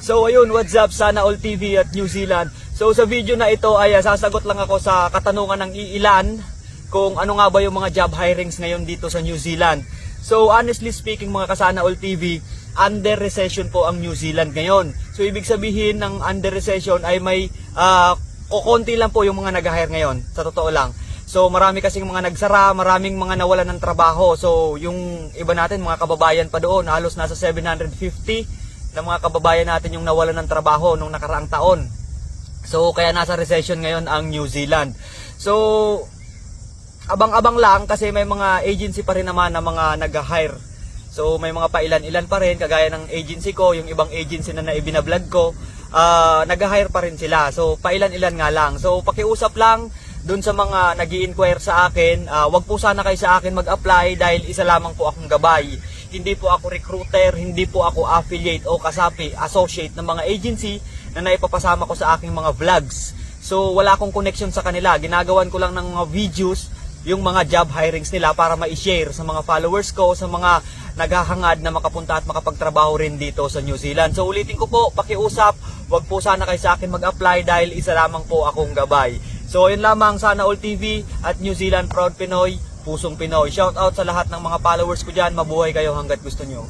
So ayun, what's up sana all TV at New Zealand. So sa video na ito ay ah, sasagot lang ako sa katanungan ng iilan kung ano nga ba yung mga job hirings ngayon dito sa New Zealand. So honestly speaking mga kasana all TV, under recession po ang New Zealand ngayon. So ibig sabihin ng under recession ay may ah, kukonti lang po yung mga nag-hire ngayon, sa totoo lang. So marami kasing mga nagsara, maraming mga nawalan ng trabaho. So yung iba natin, mga kababayan pa doon, halos nasa 750 na mga kababayan natin yung nawalan ng trabaho nung nakaraang taon. So kaya nasa recession ngayon ang New Zealand. So abang-abang lang kasi may mga agency pa rin naman na mga nag-hire. So may mga pailan-ilan pa rin kagaya ng agency ko, yung ibang agency na naibinablog ko, ah nag-hire pa rin sila. So pailan-ilan nga lang. So pakiusap lang dun sa mga nag inquire sa akin, ah, wag po sana kayo sa akin mag-apply dahil isa lamang po akong gabay. Hindi po ako recruiter, hindi po ako affiliate o kasapi, associate ng mga agency na naipapasama ko sa aking mga vlogs. So wala akong connection sa kanila. Ginagawan ko lang ng mga videos yung mga job hirings nila para ma-share sa mga followers ko, sa mga naghahangad na makapunta at makapagtrabaho rin dito sa New Zealand. So ulitin ko po, pakiusap, wag po sana kayo sa akin mag-apply dahil isa lamang po akong gabay. So yun lamang sana All TV at New Zealand Proud Pinoy, Pusong Pinoy. Shout out sa lahat ng mga followers ko dyan, mabuhay kayo hanggat gusto nyo.